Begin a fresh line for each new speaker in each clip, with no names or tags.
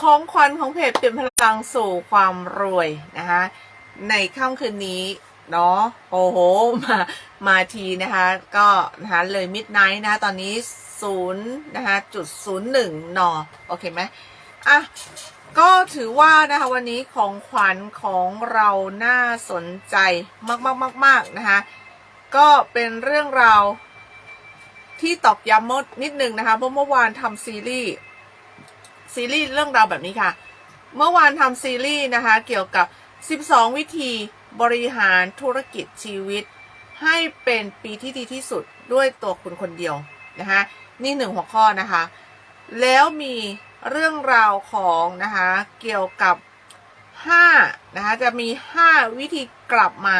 ของขวัญของเพจเปลี่ยนพลังสู่ความรวยนะคะในค่ำคืนนี้เนาะโอ้โหมามาทีนะคะก็นะคะเลยมิดไนท์นะตอนนี้ศูนย์นะคะจุดศูนย์หนึ่งนอโอเคไหมอะก็ถือว่านะคะวันนี้ของขวัญของเราน่าสนใจมาก ๆ ๆ ๆนะคะก็เป็นเรื่องราวที่ตอกย้ำมดนิดนึงนะคะเพราะเมื่อวานทำซีรีส์ ซีรีส์เรื่องราวแบบนี้ค่ะ เมื่อวานทำซีรีส์นะคะ เกี่ยวกับ 12 วิธีบริหารธุรกิจชีวิต ให้เป็นปีที่ดีที่สุดด้วยตัวคุณคนเดียวนะคะนี่หนึ่งหัวข้อนะคะ แล้วมีเรื่องราวของนะคะเกี่ยวกับ5นะคะจะมี 5 วิธีกลับมา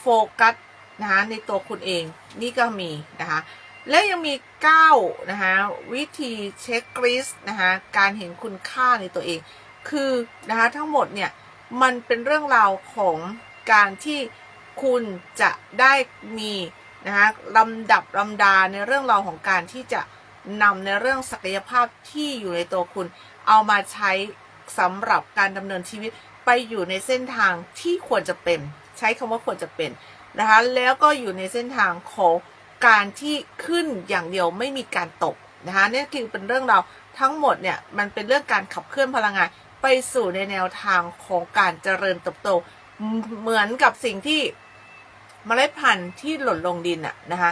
โฟกัสนะคะในตัวคุณเองนี่ก็มีนะคะ และยังมี 9 นะคะ วิธีเช็คลิสนะคะการเห็นคุณค่าในตัวเอง คือนะคะทั้งหมดเนี่ยมันเป็นเรื่องราวของการที่คุณจะได้มีนะคะลำดับลำดาในเรื่องราวของการที่จะนำในเรื่องศักยภาพที่อยู่ในตัวคุณ เอามาใช้สำหรับการดำเนินชีวิตไปอยู่ในเส้นทางที่ควรจะเป็น ใช้คำว่าควรจะเป็นนะคะแล้วก็อยู่ในเส้นทางของ การที่ขึ้นอย่างเดียวไม่มีการตกนะคะนี่คือเป็นเรื่องเราทั้งหมดเนี่ยมันเป็นเรื่องการขับเคลื่อนพลังงาน ไปสู่ในแนวทางของการเจริญเติบโต เหมือนกับสิ่งที่เมล็ดพันธุ์ที่หล่นลงดินอะนะคะ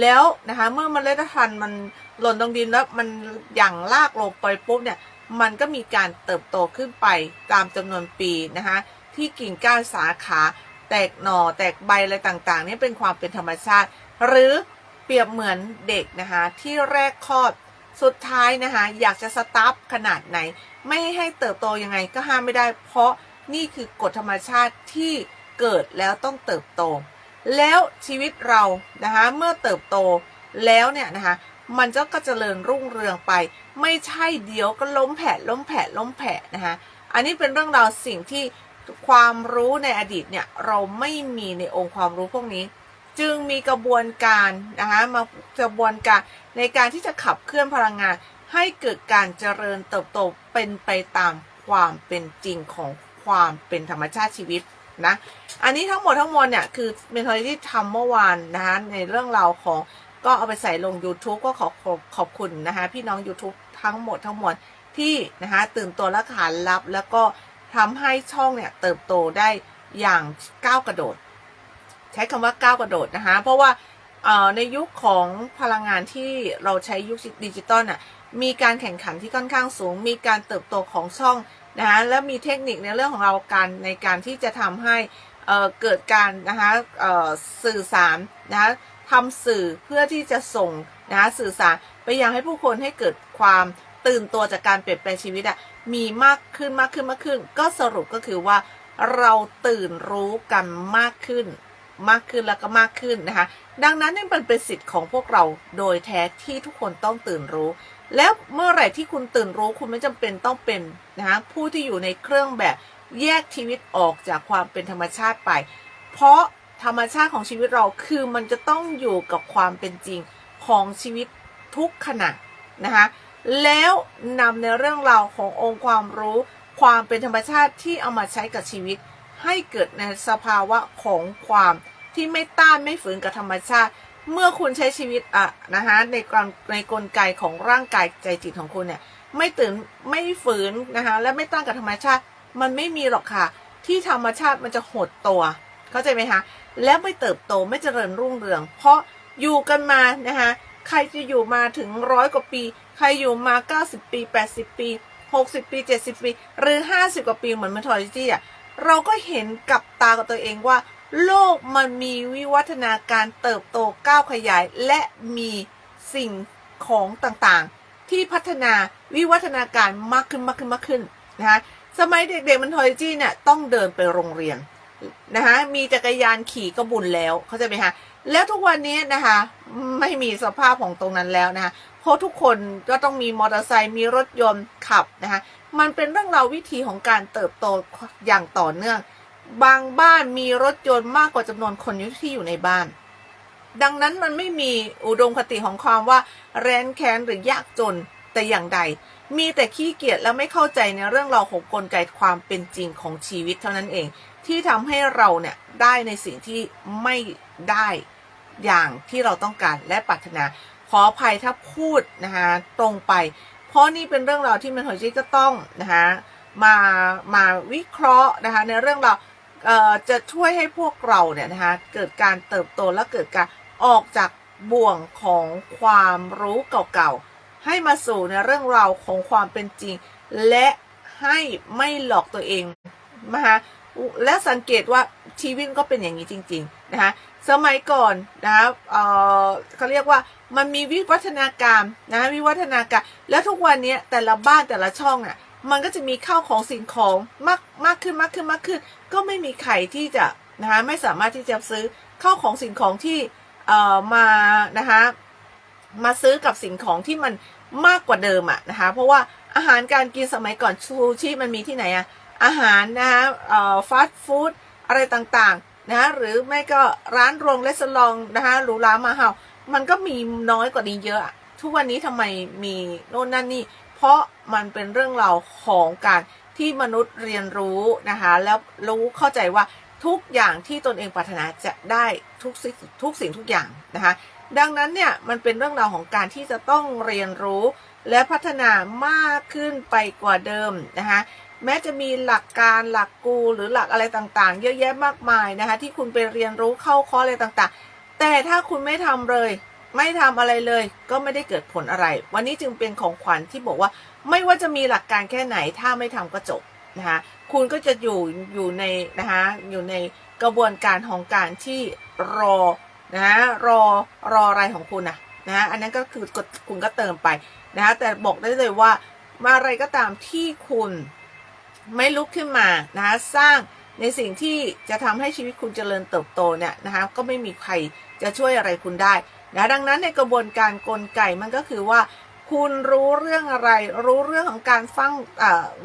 แล้วนะคะเมื่อเมล็ดพันธุ์มันหล่นลงดินแล้วมันหยั่งลากลงไปปุ๊บเนี่ยมันก็มีการเติบโตขึ้นไปตามจำนวนปีนะคะที่กิ่งก้านสาขา แตกหน่อแตกใบอะไรต่างๆนี่เป็นความเป็นธรรมชาติ หรือเปรียบเหมือนเด็กนะคะที่แรกคลอดสุดท้ายนะคะอยากจะสตาร์ทขนาดไหน ไม่ให้เติบโตยังไงก็ห้ามไม่ได้ เพราะนี่คือกฎธรรมชาติที่เกิดแล้วต้องเติบโต แล้วชีวิตเรานะคะเมื่อเติบโตแล้วเนี่ยนะคะมันจะก็เจริญรุ่งเรืองไป ไม่ใช่เดี๋ยวก็ล้มแผะล้มแผะล้มแผะนะคะอันนี้เป็นเรื่องราวสิ่งที่ความรู้ในอดีตเนี่ยเราไม่มีในองค์ความรู้พวกนี้ จึงมีกระบวนการนะคะมากระบวนการในการที่จะขับเคลื่อนพลังงาน ให้เกิดการเจริญเติบโตเป็นไปตามความเป็นจริงของความเป็นธรรมชาติชีวิตนะอันนี้ทั้งหมดทั้งมวลเนี่ยคือเมนทอที่ทำเมื่อวานนะคะในเรื่องราวของก็เอาไปใส่ลง YouTube ก็ขอขอบขอบคุณนะคะพี่น้อง YouTube ทั้งหมดทั้งมวลที่นะคะตื่นตัวและขานรับ แล้วก็ทำให้ช่องเนี่ยเติบโตได้อย่างก้าวกระโดด ใช้คำว่าก้าวกระโดดนะคะ เพราะว่าในยุคของพลังงานที่เราใช้ยุคดิจิตอลน่ะมีการแข่งขันที่ค่อนข้างสูง มีการเติบโตของช่องนะคะและมีเทคนิคในเรื่องของเราการในการที่จะทำให้เกิดการนะคะสื่อสารนะคะทำสื่อเพื่อที่จะส่งนะคะสื่อสารไปยังให้ผู้คนให้เกิดความตื่นตัวจากการเปลี่ยนแปลงชีวิตอะมีมากขึ้นมากขึ้นมากขึ้น ก็สรุปก็คือว่าเราตื่นรู้กันมากขึ้น มากขึ้นแล้วก็มากขึ้นนะคะ ดังนั้นนี่มันเป็นสิทธิ์ของพวกเราโดยแท้ที่ทุกคนต้องตื่นรู้ แล้วเมื่อไหร่ที่คุณตื่นรู้คุณไม่จำเป็นต้องเป็นนะคะผู้ที่อยู่ในเครื่องแบบแยกชีวิตออกจากความเป็นธรรมชาติไป เพราะธรรมชาติของชีวิตเราคือมันจะต้องอยู่กับความเป็นจริงของชีวิตทุกขณะนะคะแล้วนำในเรื่องราวขององค์ความรู้ ความเป็นธรรมชาติที่เอามาใช้กับชีวิต ให้เกิดในสภาวะของความที่ไม่ต้านไม่ฝืนกับธรรมชาติ เมื่อคุณใช้ชีวิตอะนะคะในกลในกลไกของร่างกายใจจิตของคุณเนี่ยไม่ตื่นไม่ฝืนนะคะและไม่ต้านกับธรรมชาติ มันไม่มีหรอกค่ะ ที่ธรรมชาติมันจะหดตัวเข้าใจไหมคะแล้วไม่เติบโตไม่เจริญรุ่งเรือง เพราะอยู่กันมานะคะใครจะอยู่มาถึงร้อยกว่าปี ใครอยู่มา 90 ปี 80 ปี 60 ปี 70 ปี หรือ 50 กว่าปีเหมือนเมทอริจี้อะ เราก็เห็นกับตากับตัวเองว่า โลกมันมีวิวัฒนาการเติบโตก้าวขยาย และมีสิ่งของต่างๆ ที่พัฒนาวิวัฒนาการมากขึ้นมากขึ้นมากขึ้นนะคะสมัยเด็กๆมันทอยจี้เนี่ยต้องเดินไปโรงเรียนนะคะมีจักรยานขี่ก็บุญแล้วเข้าใจไหมคะแล้วทุกวันนี้นะคะไม่มีสภาพของตรงนั้นแล้วนะคะเพราะทุกคนก็ต้องมีมอเตอร์ไซค์มีรถยนต์ขับนะคะ มันเป็นเรื่องราววิธีของการเติบโตอย่างต่อเนื่อง บางบ้านมีรถยนต์มากกว่าจำนวนคนที่อยู่ในบ้าน ดังนั้นมันไม่มีอุดมคติของความว่า แรนแค้นหรือยากจนแต่อย่างใด มีแต่ขี้เกียจและไม่เข้าใจในเรื่องราวของกลไกความเป็นจริงของชีวิตเท่านั้นเอง ที่ทำให้เราเนี่ยได้ในสิ่งที่ไม่ได้อย่างที่เราต้องการและปรารถนาขออภัยถ้าพูดนะคะตรงไป เพราะนี่เป็นเรื่องราวที่มันหอยจีก็ต้องนะคะมามาวิเคราะห์นะคะในเรื่องราวจะช่วยให้พวกเราเนี่ยนะคะเกิดการเติบโตและเกิดการออกจากบ่วงของความรู้เก่าๆ ให้มาสู่ในเรื่องราวของความเป็นจริง และให้ไม่หลอกตัวเองนะคะและสังเกตว่าชีวิตก็เป็นอย่างนี้จริง ๆ นะคะสมัยก่อนนะคะเเขาเรียกว่า มันมีวิวัฒนาการนะวิวัฒนาการ แล้วทุกวันนี้แต่ละบ้านแต่ละช่องอะมันก็จะมีข้าวของสิ่งของมากมากขึ้นมากขึ้นมากขึ้น ก็ไม่มีใครที่จะนะคะไม่สามารถที่จะซื้อข้าวของสิ่งของที่เอ่อมานะคะมาซื้อกับสิ่งของที่มันมากกว่าเดิมอะนะคะ เพราะว่าอาหารการกินสมัยก่อนซูชิมันมีที่ไหนอะอาหารนะคะเอ่อฟาสต์ฟู้ดอะไรต่างๆนะะหรือไม่ก็ร้านโรงเลสลองนะคะหรูหรามาเฮา มันก็มีน้อยกว่านี้เยอะทุกวันนี้ทำไมมีโน่นนั่นนี่ เพราะมันเป็นเรื่องราวของการที่มนุษย์เรียนรู้นะคะแล้วรู้เข้าใจว่าทุกอย่างที่ตนเองปรารถนาจะได้ทุกสิ่งทุกสิ่งทุกอย่างนะคะดังนั้นเนี่ยมันเป็นเรื่องราวของการที่จะต้องเรียนรู้และพัฒนามากขึ้นไปกว่าเดิมนะคะแม้จะมีหลักการหลักกูหรือหลักอะไรต่างๆ เยอะแยะมากมายนะคะที่คุณไปเรียนรู้เข้าคอร์สอะไรต่างๆ แต่ถ้าคุณไม่ทำเลย ไม่ทำอะไรเลย ก็ไม่ได้เกิดผลอะไร วันนี้จึงเป็นของขวัญที่บอกว่า ไม่ว่าจะมีหลักการแค่ไหน ถ้าไม่ทำก็จบนะคะคุณก็จะอยู่อยู่ในนะคะอยู่ในกระบวนการของการที่รอนะรอรออะไรของคุณนะนะอันนั้นก็คือกดคุณก็เติมไปนะคะแต่บอกได้เลยว่ามาอะไรก็ตามที่คุณไม่ลุกขึ้นมานะคะสร้างในสิ่งที่จะทำให้ชีวิตคุณเจริญเติบโตเนี่ยนะคะก็ไม่มีใคร จะช่วยอะไรคุณได้นะดังนั้นในกระบวนการกลไกมันก็คือว่า คุณรู้เรื่องอะไร รู้เรื่องของการฟัง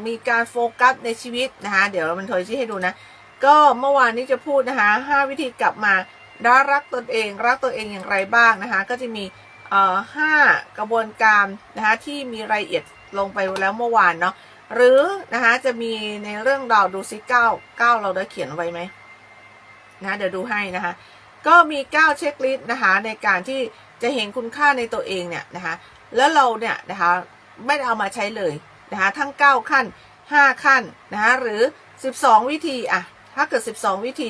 มีการโฟกัสในชีวิตนะคะเดี๋ยวมันโทยชี้ให้ดูนะ ก็เมื่อวานนี้จะพูดนะคะห้าวิธีกลับมาดารักตนเอง รักตัวเองอย่างไรบ้างนะคะก็จะมีห้ากระบวนการนะคะที่มีรายละเอียดลงไปแล้วเมื่อวานเนาะหรือนะคะจะมีในเรื่องราวดูซิเก้าเก้าเราได้เขียนไว้ไหมนะเดี๋ยวดูให้นะคะ ก็มี 9 เช็คลิสต์นะคะในการที่จะเห็นคุณค่าในตัวเองเนี่ยนะคะแล้วเราเนี่ยนะคะไม่ได้เอามาใช้เลยนะคะทั้ง 9 ขั้น 5 ขั้นนะคะหรือ 12 วิธีอะถ้าเกิด 12 วิธี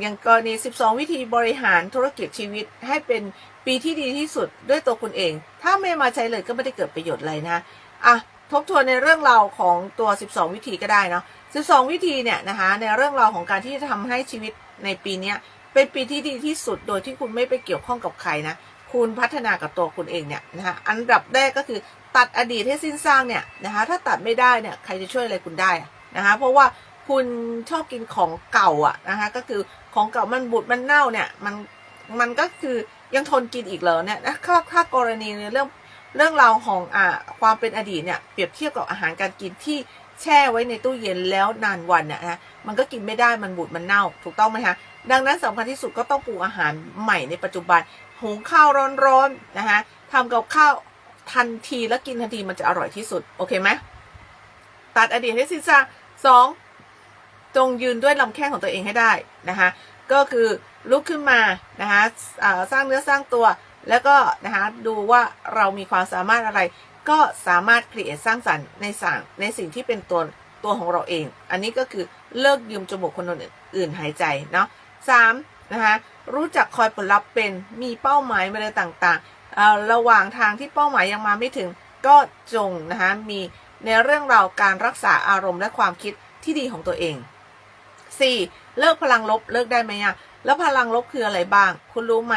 อย่างกรณี 12 วิธีบริหารธุรกิจชีวิตให้เป็นปีที่ดีที่สุดด้วยตัวคุณเอง ถ้าไม่มาใช้เลยก็ไม่ได้เกิดประโยชน์อะไรนะอะทบทวนในเรื่องราวของตัว 12 วิธีก็ได้เนาะ 12 วิธีเนี่ยนะคะในเรื่องราวของการที่จะทำให้ชีวิตในปีนี้ เป็นปีที่ดีที่สุดโดยที่คุณไม่ไปเกี่ยวข้องกับใครนะ คุณพัฒนากับตัวคุณเองเนี่ยนะคะอันดับแรกก็คือตัดอดีตให้สิ้นสร้างเนี่ยนะคะถ้าตัดไม่ได้เนี่ยใครจะช่วยอะไรคุณได้นะคะเพราะว่าคุณชอบกินของเก่าอะนะคะก็คือของเก่ามันบูดมันเน่าเนี่ยมันมันก็คือยังทนกินอีกเหรอเนี่ยถ้าถ้ากรณีในเรื่องเรื่องราวของอ่าความเป็นอดีตเนี่ยเปรียบเทียบกับอาหารการกินที่แช่ไว้ในตู้เย็นแล้วนานวันเนี่ยนะมันก็กินไม่ได้มันบูดมันเน่า ถูกต้องไหมคะ ดังนั้นสำคัญที่สุดก็ต้องปรุงอาหารใหม่ในปัจจุบันหุงข้าวร้อนๆนะคะทำกับข้าวทันทีแล้วกินทันทีมันจะอร่อยที่สุด โอเคไหมตัดอดีตให้สิ้นซากสองจงยืนด้วยลำแข้งของตัวเองให้ได้นะคะก็คือลุกขึ้นมานะคะสร้างเนื้อสร้างตัว แล้วก็นะคะดูว่าเรามีความสามารถอะไร ก็สามารถครีเอทสร้างสรรค์ในสั่งในสิ่งที่เป็นตัวตัวของเราเอง อันนี้ก็คือเลิกยืมจมูกคนอื่นหายใจเนาะ สามนะคะรู้จักคอยผลลัพธ์เป็นมีเป้าหมายอะไรต่างๆ ระหว่างทางที่เป้าหมายยังมาไม่ถึง ก็จงนะคะมีในเรื่องราวการรักษาอารมณ์และความคิดที่ดีของตัวเอง 4. เลิกพลังลบเลิกได้ไหมอะแล้วพลังลบคืออะไรบ้าง คุณรู้ไหม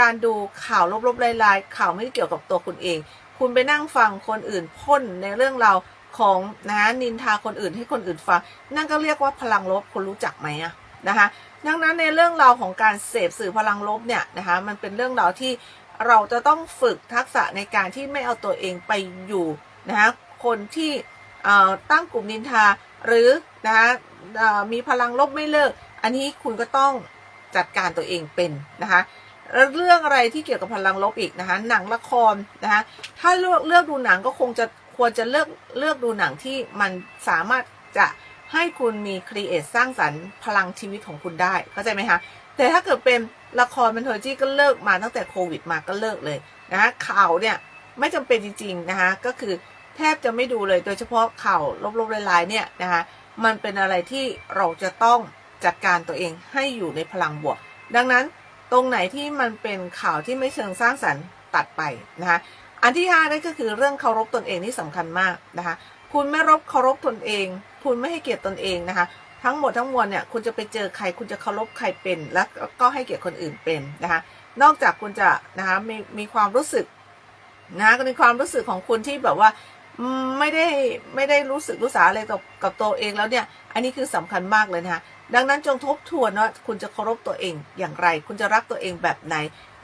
การดูข่าวลบๆลายๆข่าวไม่เกี่ยวกับตัวคุณเอง คุณไปนั่งฟังคนอื่นพ่นในเรื่องราวของนะนินทาคนอื่นให้คนอื่นฟังนั่นก็เรียกว่าพลังลบคุณรู้จักไหมอะนะคะ ดังนั้นในเรื่องราวของการเสพสื่อพลังลบเนี่ยนะคะมันเป็นเรื่องราวที่เราจะต้องฝึกทักษะในการที่ไม่เอาตัวเองไปอยู่นะคะคนที่ตั้งกลุ่มนินทาหรือนะคะมีพลังลบไม่เลิก อันนี้คุณก็ต้องจัดการตัวเองเป็นนะคะเรื่องอะไรที่เกี่ยวกับพลังลบอีกนะคะหนังละครนะคะถ้าเลือกเลือกดูหนังก็คงจะควรจะเลือกเลือกดูหนังที่มันสามารถจะ ให้คุณมีครีเอทสร้างสรรค์พลังชีวิตของคุณได้ เข้าใจไหมคะ แต่ถ้าเกิดเป็นละครบันเทิงที่ก็เลิกมาตั้งแต่โควิดมาก็เลิกเลยนะคะข่าวเนี่ยไม่จำเป็นจริงๆนะคะก็คือแทบจะไม่ดูเลยโดยเฉพาะข่าวลบๆลายๆเนี่ยนะคะมันเป็นอะไรที่เราจะต้องจัดการตัวเองให้อยู่ในพลังบวก ดังนั้นตรงไหนที่มันเป็นข่าวที่ไม่เชิงสร้างสรรค์ตัดไปนะคะอันที่ห้านั่นก็คือเรื่องเคารพตนเองที่สำคัญมากนะคะ คุณไม่รบเคารพตนเอง คุณไม่ให้เกียรติตนเองนะคะ ทั้งหมดทั้งมวลเนี่ยคุณจะไปเจอใคร คุณจะเคารพใครเป็น แล้วก็ให้เกียรติคนอื่นเป็นนะคะ นอกจากคุณจะนะคะมีมีความรู้สึกนะคะก็มีความรู้สึกของคุณที่แบบว่าไม่ได้ไม่ได้รู้สึกรู้สาอะไรกับกับตัวเองแล้วเนี่ย อันนี้คือสำคัญมากเลยนะคะดังนั้นจงทบทวนว่าคุณจะเคารพตัวเองอย่างไร คุณจะรักตัวเองแบบไหน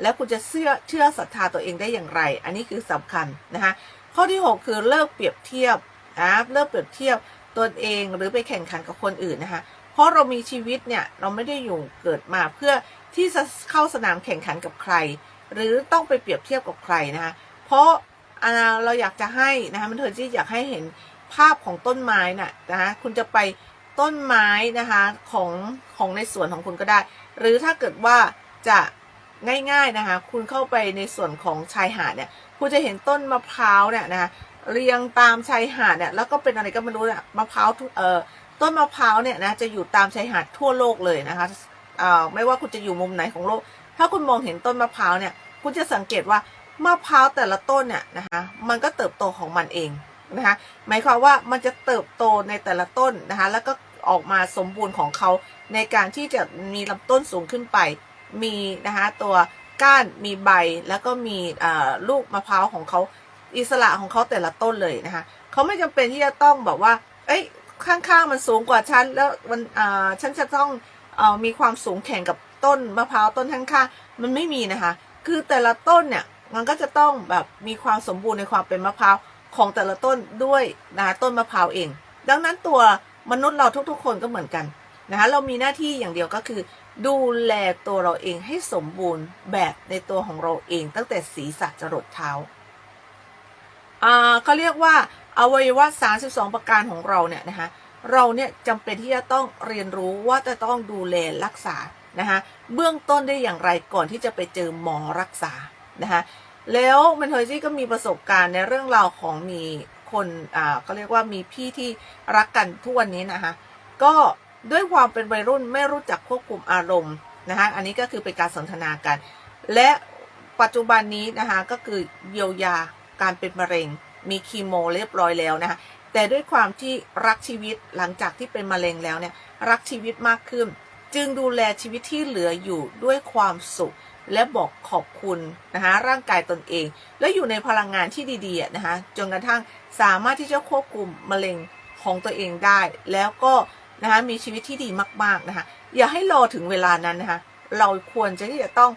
แล้วคุณจะเชื่อเชื่อศรัทธาตัวเองได้อย่างไร อันนี้คือสำคัญนะคะข้อที่ 6 คือเลิกเปรียบเทียบ นะเลิกเปรียบเทียบตนเองหรือไปแข่งขันกับคนอื่นนะคะ เพราะเรามีชีวิตเนี่ยเราไม่ได้อยู่เกิดมาเพื่อที่จะเข้าสนามแข่งขันกับใคร หรือต้องไปเปรียบเทียบกับใครนะคะ เพราะเราอยากจะให้นะคะมันเถอที่อยากให้เห็นภาพของต้นไม้น่ะนะคะคุณจะไปต้นไม้นะคะของของในสวนของคุณก็ได้ หรือถ้าเกิดว่าจะง่ายๆนะคะ คุณเข้าไปในส่วนของชายหาดเนี่ย คุณจะเห็นต้นมะพร้าวเนี่ยนะคะ เรียงตามชายหาดเนี่ยแล้วก็เป็นอะไรก็ไม่รู้เนี่ยมะพร้าวเอ่อต้นมะพร้าวเนี่ยนะจะอยู่ตามชายหาดทั่วโลกเลยนะคะเอ่อไม่ว่าคุณจะอยู่มุมไหนของโลก ถ้าคุณมองเห็นต้นมะพร้าวเนี่ย คุณจะสังเกตว่ามะพร้าวแต่ละต้นเนี่ยนะคะมันก็เติบโตของมันเองนะคะหมายความว่ามันจะเติบโตในแต่ละต้นนะคะแล้วก็ออกมาสมบูรณ์ของเขาในการที่จะมีลำต้นสูงขึ้นไป มีนะคะตัวก้านมีใบแล้วก็มีลูกมะพร้าวของเขา อิสระของเขาแต่ละต้นเลยนะคะเขาไม่จำเป็นที่จะต้องแบบว่า เอ้ยข้างๆมันสูงกว่าฉันแล้วมันอ่าฉันจะต้องเอ่อมีความสูงแข่งกับต้นมะพร้าวต้นข้างๆมันไม่มีนะคะ คือแต่ละต้นเนี่ยมันก็จะต้องแบบมีความสมบูรณ์ในความเป็นมะพร้าวของแต่ละต้นด้วยนะคะต้นมะพร้าวเอง ดังนั้นตัวมนุษย์เราทุกๆ คนก็เหมือนกันนะคะเรามีหน้าที่อย่างเดียวก็คือ ดูแลตัวเราเองให้สมบูรณ์แบบในตัวของเราเองตั้งแต่ศีรษะจรดเท้า เขาเรียกว่าอวัยวะ 32 ประการของเราเนี่ยนะคะเราเนี่ยจำเป็นที่จะต้องเรียนรู้ว่าจะต้องดูแลรักษานะคะเบื้องต้นได้อย่างไรก่อนที่จะไปเจอหมอรักษานะคะแล้วมันเฮยจี้ก็มีประสบการณ์ในเรื่องราวของมีคนอ่าก็เรียกว่ามีพี่ที่รักกันทุกวันนี้นะคะก็ด้วยความเป็นวัยรุ่นไม่รู้จักควบคุมอารมณ์นะคะอันนี้ก็คือเป็นการสนทนากัน และปัจจุบันนี้นะคะก็คือเยียวยา การเป็นมะเร็ง มีคีโมเรียบร้อยแล้วนะคะแต่ด้วยความที่รักชีวิตหลังจากที่เป็นมะเร็งแล้วเนี่ยรักชีวิตมากขึ้น จึงดูแลชีวิตที่เหลืออยู่ด้วยความสุข และบอกขอบคุณนะคะร่างกายตนเอง และอยู่ในพลังงานที่ดีๆนะคะจนกระทั่งสามารถที่จะควบคุมมะเร็งของตัวเองได้ แล้วก็นะคะมีชีวิตที่ดีมากๆนะคะอย่าให้รอถึงเวลานั้นนะคะเราควรจะที่จะต้อง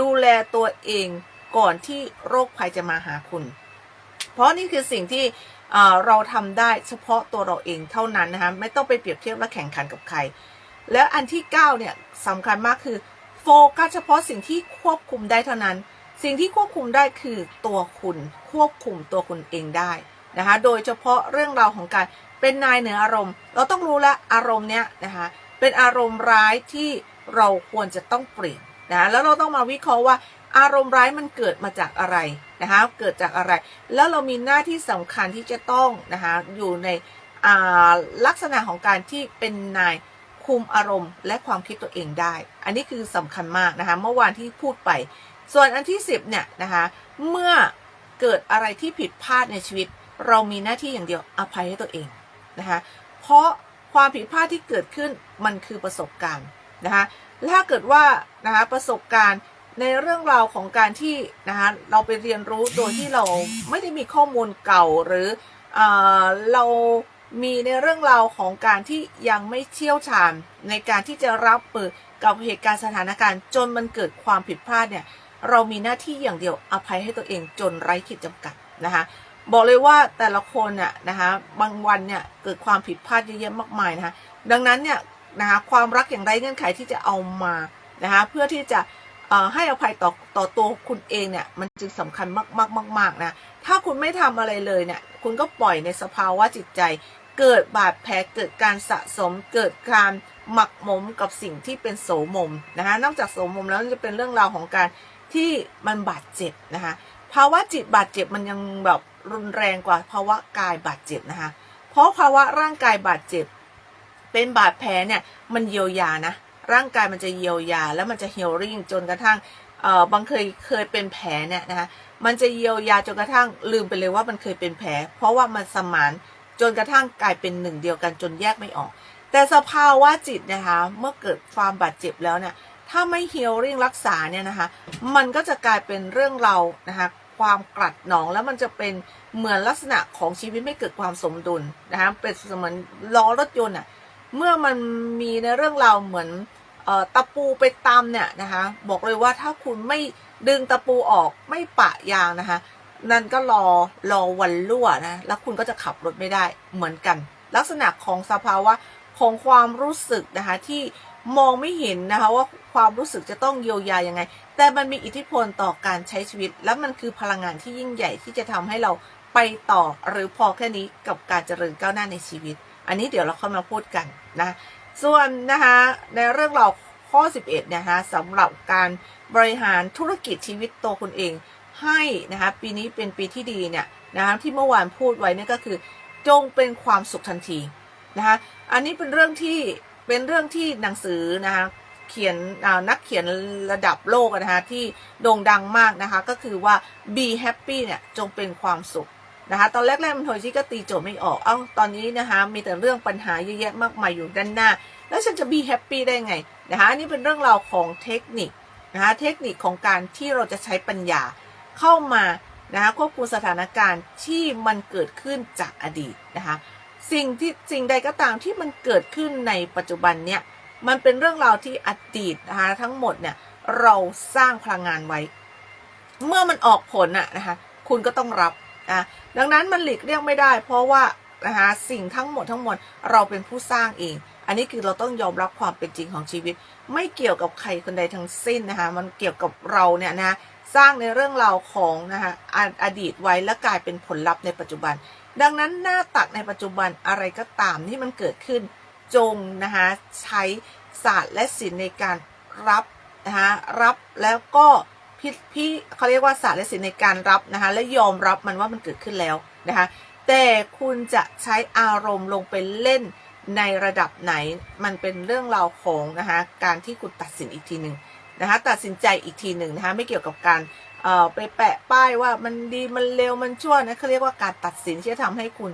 ดูแลตัวเองก่อนที่โรคภัยจะมาหาคุณ เพราะนี่คือสิ่งที่เราทำได้เฉพาะตัวเราเองเท่านั้นนะคะไม่ต้องไปเปรียบเทียบและแข่งขันกับใคร แล้วอันที่9เนี่ยสำคัญมากคือโฟกัสเฉพาะสิ่งที่ควบคุมได้เท่านั้น สิ่งที่ควบคุมได้คือตัวคุณควบคุมตัวคุณเองได้นะคะโดยเฉพาะเรื่องราวของการเป็นนายเหนืออารมณ์ เราต้องรู้ละอารมณ์เนี้ยนะคะเป็นอารมณ์ร้ายที่เราควรจะต้องเปลี่ยนนะแล้วเราต้องมาวิเคราะห์ว่า อารมณ์ร้ายมันเกิดมาจากอะไรนะคะเกิดจากอะไร แล้วเรามีหน้าที่สำคัญที่จะต้องนะคะอยู่ในลักษณะของการที่เป็นนายคุมอารมณ์ และความคิดตัวเองได้ อันนี้คือสำคัญมากนะคะเมื่อวานที่พูดไป ส่วนอันที่ 10เนี่ยนะคะเมื่อเกิดอะไรที่ผิดพลาดในชีวิต เรามีหน้าที่อย่างเดียวอภัยให้ตัวเองนะคะเพราะความผิดพลาดที่เกิดขึ้นมันคือประสบการณ์นะคะถ้าเกิดว่านะคะประสบการณ์ ในเรื่องราวของการที่นะคะเราไปเรียนรู้โดยที่เราไม่ได้มีข้อมูลเก่าหรือเอเรามีในเรื่องราวของการที่ยังไม่เชี่ยวชาญในการที่จะรับมือกับเหตุการณ์สถานการณ์ จนมันเกิดความผิดพลาดเนี่ยเรามีหน้าที่อย่างเดียวอภัยให้ตัวเองจนไร้ขีดจำกัดนะคะบอกเลยว่าแต่ละคนเนี่ยนะคะบางวันเนี่ยเกิดความผิดพลาดเยอะแยะมากมายนะคะดังนั้นเนี่ยนะคะความรักอย่างไรเงื่อนไขที่จะเอามานะคะเพื่อที่จะ ให้อภัยต่อต่อตัวคุณเองเนี่ยมันจึงสำคัญมากๆมากๆนะถ้าคุณไม่ทำอะไรเลยเนี่ยคุณก็ปล่อยในสภาวะจิตใจ เกิดบาดแผลเกิดการสะสม เกิดการหมักหมมกับสิ่งที่เป็นโสมมนะคะนอกจากโสมมแล้วจะเป็นเรื่องราวของการที่มันบาดเจ็บนะคะภาวะจิตบาดเจ็บมันยังแบบรุนแรงกว่าภาวะกายบาดเจ็บนะคะเพราะภาวะร่างกายบาดเจ็บ เป็นบาดแผลเนี่ยมันเยียวยานะ ร่างกายมันจะเยียวยา แล้วมันจะเฮลริ่งจนกระทั่งเอ่อบางเคยเคยเป็นแผลเนี่ยนะคะมันจะเยียวยาจนกระทั่งลืมไปเลยว่ามันเคยเป็นแผล เพราะว่ามันสมานจนกระทั่งกลายเป็นหนึ่งเดียวกันจนแยกไม่ออก แต่สภาวะจิตนะคะเมื่อเกิดความบาดเจ็บแล้วเนี่ยถ้าไม่เฮลริ่งรักษาเนี่ยนะคะมันก็จะกลายเป็นเรื่องเรานะคะความกลัดหนองแล้วมันจะเป็นเหมือนลักษณะของชีวิตไม่เกิดความสมดุลนะคะเป็นเหมือนล้อรถยนต์อะ เมื่อมันมีในเรื่องราวเหมือนออตะปูไปตำเนี่ยนะคะ บอกเลยว่าถ้าคุณไม่ดึงตะปูออกไม่ปะยางนะคะ นั่นก็รอรอวันรั่วนะ แล้วคุณก็จะขับรถไม่ได้เหมือนกัน ลักษณะของสภาวะของความรู้สึกนะคะที่มองไม่เห็นนะคะว่าความรู้สึกจะต้องเยียวยายังไง แต่มันมีอิทธิพลต่อการใช้ชีวิต และมันคือพลังงานที่ยิ่งใหญ่ที่จะทำให้เราไปต่อหรือพอแค่นี้กับการเจริญก้าวหน้าในชีวิต อันนี้เดี๋ยวเราเข้ามาพูดกัน นะส่วนนะคะในเรื่องเราข้อ 11 นะคะสำหรับการบริหารธุรกิจชีวิตตัวคุณเอง ให้นะคะปีนี้เป็นปีที่ดีเนี่ยนะคะที่เมื่อวานพูดไว้เนี่ยก็คือ จงเป็นความสุขทันทีนะคะอันนี้เป็นเรื่องที่เป็นเรื่องที่หนังสือนะคะเขียนนักเขียนระดับโลกนะคะที่โด่งดังมากนะคะก็คือว่า be happy เนี่ยจงเป็นความสุข นะคะตอนแรกๆมันโทชิก็ตีโจทย์ไม่ออก เอ้าตอนนี้นะคะมีแต่เรื่องปัญหาเยอะแยะมากมายอยู่ด้านหน้า แล้วฉันจะบีแฮปปี้ได้ไงนะคะนนี้เป็นเรื่องราวของเทคนิคนะคะเทคนิคของการที่เราจะใช้ปัญญาเข้ามานะคะควบคุมสถานการณ์ที่มันเกิดขึ้นจากอดีตนะคะสิ่งที่สิ่งใดก็ตามที่มันเกิดขึ้นในปัจจุบันเนี่ยมันเป็นเรื่องราวที่อดีตนะคะทั้งหมดเนี่ยเราสร้างพลังงานไว้ เมื่อมันออกผลอะนะคะคุณก็ต้องรับ นะดังนั้นมันหลีกเลี่ยงไม่ได้ เพราะว่านะคะสิ่งทั้งหมดทั้งมวลเราเป็นผู้สร้างเอง อันนี้คือเราต้องยอมรับความเป็นจริงของชีวิต ไม่เกี่ยวกับใครคนใดทั้งสิ้นนะคะมันเกี่ยวกับเราเนี่ยนะสร้างในเรื่องราวของนะคะออดีตไว้และกลายเป็นผลลัพธ์ในปัจจุบัน ดังนั้นหน้าตักในปัจจุบันอะไรก็ตามที่มันเกิดขึ้น จงนะคะใช้ศาสตร์และศิลป์ในการรับนะคะรับแล้วก็ พี่พี่เขาเรียกว่าศาสตร์และศิลป์ในการรับนะคะ และยอมรับมันว่ามันเกิดขึ้นแล้วนะคะ แต่คุณจะใช้อารมณ์ลงไปเล่นในระดับไหนมันเป็นเรื่องราวของนะคะการที่คุณตัดสินอีกทีหนึ่งนะคะตัดสินใจอีกทีหนึ่งนะคะไม่เกี่ยวกับการเอ่อไปแปะป้ายว่ามันดีมันเลวมันชั่วนะเขาเรียกว่าการตัดสินที่จะทำให้คุณ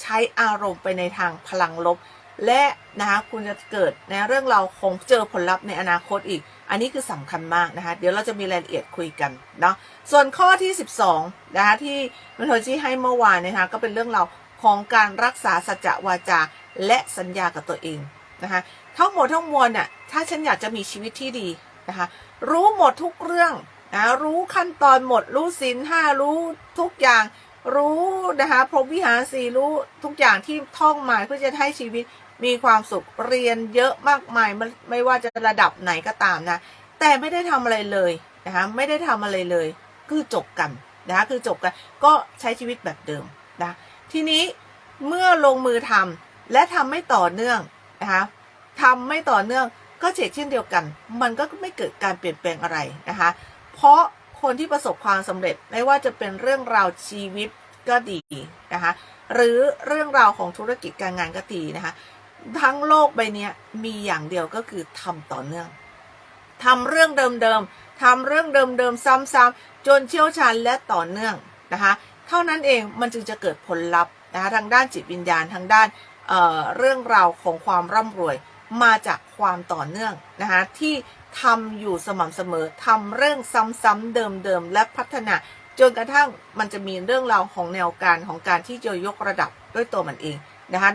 ใช้อารมณ์ไปในทางพลังลบ และนะคะคุณจะเกิดในเรื่องราวของเจอผลลัพธ์ในอนาคตอีก อันนี้คือสำคัญมากนะคะ เดี๋ยวเราจะมีรายละเอียดคุยกันเนาะส่วนข้อที่ 12นะคะที่มันโทจิให้เมื่อวานนะคะก็เป็นเรื่องเราของการรักษาสัจวาจาและสัญญากับตัวเองนะคะทั้งหมดทั้งมวลน่ะถ้าฉันอยากจะมีชีวิตที่ดีนะคะรู้หมดทุกเรื่องนะรู้ขั้นตอนหมด รู้ศีลห้ารู้ทุกอย่างรู้นะคะพรหมวิหารสี่รู้ทุกอย่างที่ท่องมาเพื่อจะให้ชีวิต มีความสุขเรียนเยอะมากมายไม่ไม่ว่าจะระดับไหนก็ตามนะ แต่ไม่ได้ทำอะไรเลยนะคะไม่ได้ทำอะไรเลย คือจบกันนะคะคือจบกันก็ใช้ชีวิตแบบเดิมนะทีนี้เมื่อลงมือทำและทำไม่ต่อเนื่องนะคะทำไม่ต่อเนื่องก็เช่นเดียวกัน มันก็ไม่เกิดการเปลี่ยนแปลงอะไรนะคะ เพราะคนที่ประสบความสำเร็จไม่ว่าจะเป็นเรื่องราวชีวิตก็ดีนะคะหรือเรื่องราวของธุรกิจการงานก็ดีนะคะ ทั้งโลกใบนี้มีอย่างเดียวก็คือทำต่อเนื่องทำเรื่องเดิมๆทำเรื่องเดิมๆซ้ำๆจนเชี่ยวชาญและต่อเนื่องนะคะเท่านั้นเองมันจึงจะเกิดผลลัพธ์นะคะทางด้านจิตวิญญาณทางด้านเเรื่องราวของความร่ำรวยมาจากความต่อเนื่องนะคะที่ทำอยู่สม่ำเสมอทำเรื่องซ้ำๆเดิมๆและพัฒนาจนกระทั่งมันจะมีเรื่องราวของแนวการของการที่จะยกระดับด้วยตัวมันเองนะคะ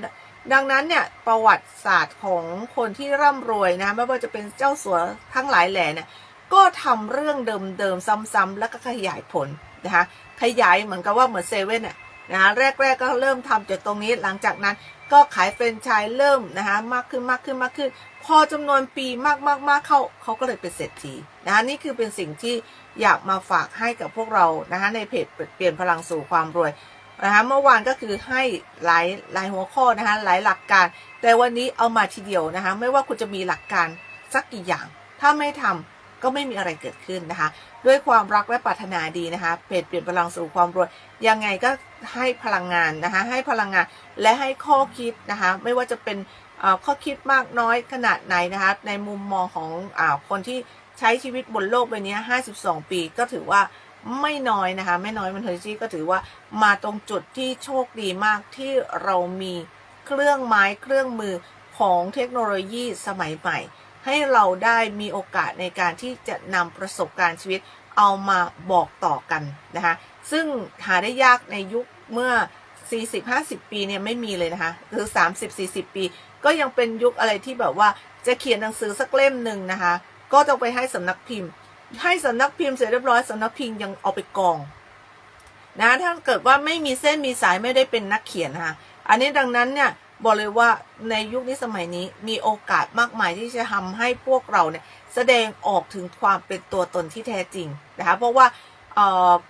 ดังนั้นเนี่ยประวัติศาสตร์ของคนที่ร่ำรวยนะไม่ว่าจะเป็นเจ้าสัวทั้งหลายแหล่เนี่ยก็ทำเรื่องเดิมๆซ้ำๆแล้วก็ขยายผลนะคะขยายเหมือนกับว่าเหมือนเซเว่นน่ะนะคะแรกๆก็เริ่มทำจากตรงนี้หลังจากนั้นก็ขายแฟรนไชส์เริ่มนะคะมากขึ้นมากขึ้นมากขึ้น พอจำนวนปีมากมากมากเข้าเขาก็เลยเป็นเศรษฐีนะคะนี่คือเป็นสิ่งที่อยากมาฝากให้กับพวกเรานะคะในเพจเปลี่ยนพลังสู่ความรวย นะคะเมื่อวานก็คือให้หลายหลายหัวข้อนะคะหลายหลักการ แต่วันนี้เอามาทีเดียวนะคะ ไม่ว่าคุณจะมีหลักการสักกี่อย่าง ถ้าไม่ทำก็ไม่มีอะไรเกิดขึ้นนะคะ ด้วยความรักและปรารถนาดีนะคะเพจเปลี่ยนพลังสู่ความรวยยังไงก็ให้พลังงานนะคะ ให้พลังงานและให้ข้อคิดนะคะ ไม่ว่าจะเป็นข้อคิดมากน้อยขนาดไหนนะคะ ในมุมมองของอคนที่ใช้ชีวิตบนโลกใบนี้ 52 ปี ก็ถือว่า ไม่น้อยนะคะ ไม่น้อยมันเทจีก็ถือว่ามาตรงจุดที่โชคดีมากที่เรามีเครื่องไม้เครื่องมือของเทคโนโลยีสมัยใหม่ ให้เราได้มีโอกาสในการที่จะนำประสบการณ์ชีวิตเอามาบอกต่อกันนะคะ ซึ่งหาได้ยากในยุคเมื่อ 40-50 ปีเนี่ยไม่มีเลยนะคะหรือ 30-40 ปี ก็ยังเป็นยุคอะไรที่แบบว่าจะเขียนหนังสือสักเล่มหนึ่งนะคะ ก็ต้องไปให้สำนักพิมพ์ ให้สำนักพิมพ์เสร็จเรียบร้อยสำนักพิมพ์ยังเอาไปกองนะถ้าเกิดว่าไม่มีเส้นมีสายไม่ได้เป็นนักเขียนนะคะอันนี้ดังนั้นเนี่ยบอกเลยว่าในยุคนี้สมัยนี้มีโอกาสมากมายที่จะทำให้พวกเราเนี่ยแสดงออกถึงความเป็นตัวตนที่แท้จริงนะคะเพราะว่า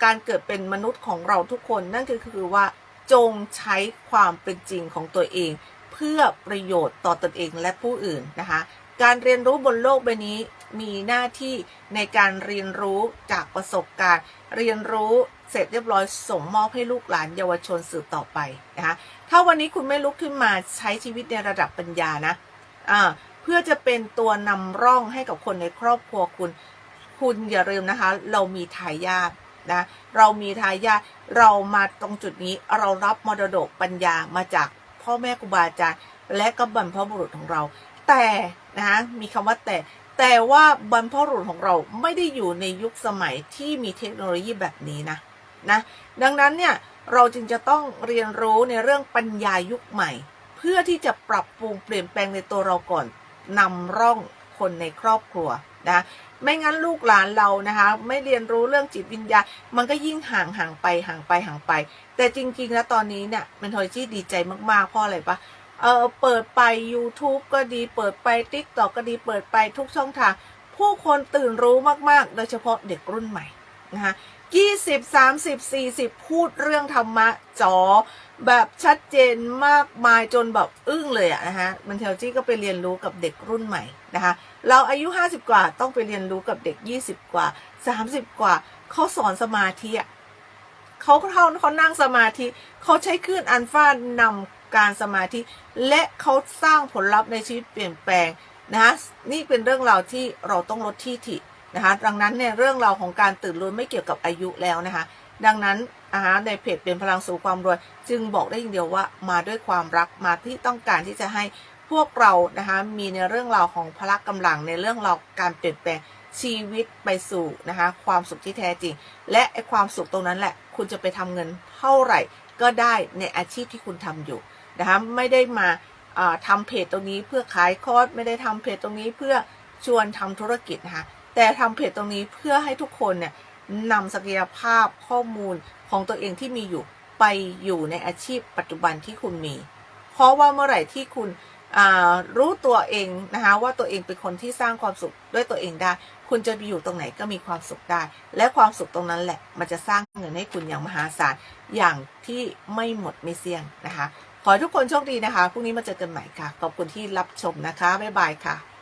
การเกิดเป็นมนุษย์ของเราทุกคนนั่นก็คือว่าจงใช้ความเป็นจริงของตัวเอง เพื่อประโยชน์ต่อตนเองและผู้อื่นนะคะ การเรียนรู้บนโลกใบนี้มีหน้าที่ในการเรียนรู้จากประสบการณ์ เรียนรู้เสร็จเรียบร้อยส่งมอบให้ลูกหลานเยาวชนสืบต่อไปนะคะถ้าวันนี้คุณไม่ลุกขึ้นมาใช้ชีวิตในระดับปัญญานะอ่าเพื่อจะเป็นตัวนำร่องให้กับคนในครอบครัวคุณ คุณอย่าลืมนะคะ เรามีทายาทนะเรามีทายาทเรามาตรงจุดนี้เรารับมรดกปัญญามาจากพ่อแม่ครูบาอาจารย์และก็บรรพบุรุษของเรา แต่ นะคะมีคำว่าแต่แต่ว่าบรรพบุรุษของเราไม่ได้อยู่ในยุคสมัยที่มีเทคโนโลยีแบบนี้นะนะดังนั้นเนี่ยเราจึงจะต้องเรียนรู้ในเรื่องปัญญายุคใหม่ เพื่อที่จะปรับปรุงเปลี่ยนแปลงในตัวเราก่อนนำร่องคนในครอบครัวนะไม่งั้นลูกหลานเรานะคะไม่เรียนรู้เรื่องจิตวิญญาณมันก็ยิ่งห่างห่างไปห่างไปห่างไป แต่จริงๆแล้วตอนนี้เนี่ยเมนทอยจี้ดีใจมากๆเพราะอะไรปะ เออเปิดไป YouTube ก็ดี เปิดไป TikTok ก็ดี เปิดไปทุกช่องทาง ผู้คนตื่นรู้มากๆ โดยเฉพาะเด็กรุ่นใหม่นะคะ20 30 40พูดเรื่องธรรมะจอ แบบชัดเจนมากมายจนแบบอึ้งเลยอะนะคะมันเทลจี้ก็ไปเรียนรู้กับเด็กรุ่นใหม่นะคะ เราอายุ50กว่าต้องไปเรียนรู้กับเด็ก20กว่า30กว่าเขาสอนสมาธิอะเขาเขาเขานั่งสมาธิเขาใช้คลื่นอัลฟานำ การสมาธิ และเขาสร้างผลลัพธ์ในชีวิตเปลี่ยนแปลงนะคะนี่เป็นเรื่องราวที่เราต้องลดที่ถินะคะดังนั้นเนี่ยเรื่องราวของการตื่นรู้ไม่เกี่ยวกับอายุแล้วนะคะ ดังนั้นนะคะในเพจเป็นพลังสู่ความรวย จึงบอกได้อย่างเดียวว่ามาด้วยความรักมาที่ต้องการที่จะให้พวกเรานะคะมีในเรื่องราวของพละกำลังในเรื่องราวการเปลี่ยนแปลงชีวิตไปสู่นะคะความสุขที่แท้จริง และไอความสุขตรงนั้นแหละ คุณจะไปทำเงินเท่าไหร่ก็ได้ในอาชีพที่คุณทำอยู่ นะคะไม่ได้มาอ่าทำเพจตรงนี้เพื่อขายคอร์สไม่ได้ทำเพจตรงนี้เพื่อชวนทำธุรกิจนะคะแต่ทำเพจตรงนี้เพื่อให้ทุกคนเนี่ยนำศักยภาพข้อมูลของตัวเองที่มีอยู่ไปอยู่ในอาชีพปัจจุบันที่คุณมี เพราะว่าเมื่อไหร่ที่คุณรู้ตัวเองนะคะว่าตัวเองเป็นคนที่สร้างความสุขด้วยตัวเองได้ คุณจะไปอยู่ตรงไหนก็มีความสุขได้ และความสุขตรงนั้นแหละ มันจะสร้างเงินให้คุณอย่างมหาศาลอย่างที่ไม่หมดไม่เสี่ยงนะคะ ขอให้ทุกคนโชคดีนะคะพรุ่งนี้มาเจอกันใหม่ค่ะ ขอบคุณที่รับชมนะคะ บ๊ายบายค่ะ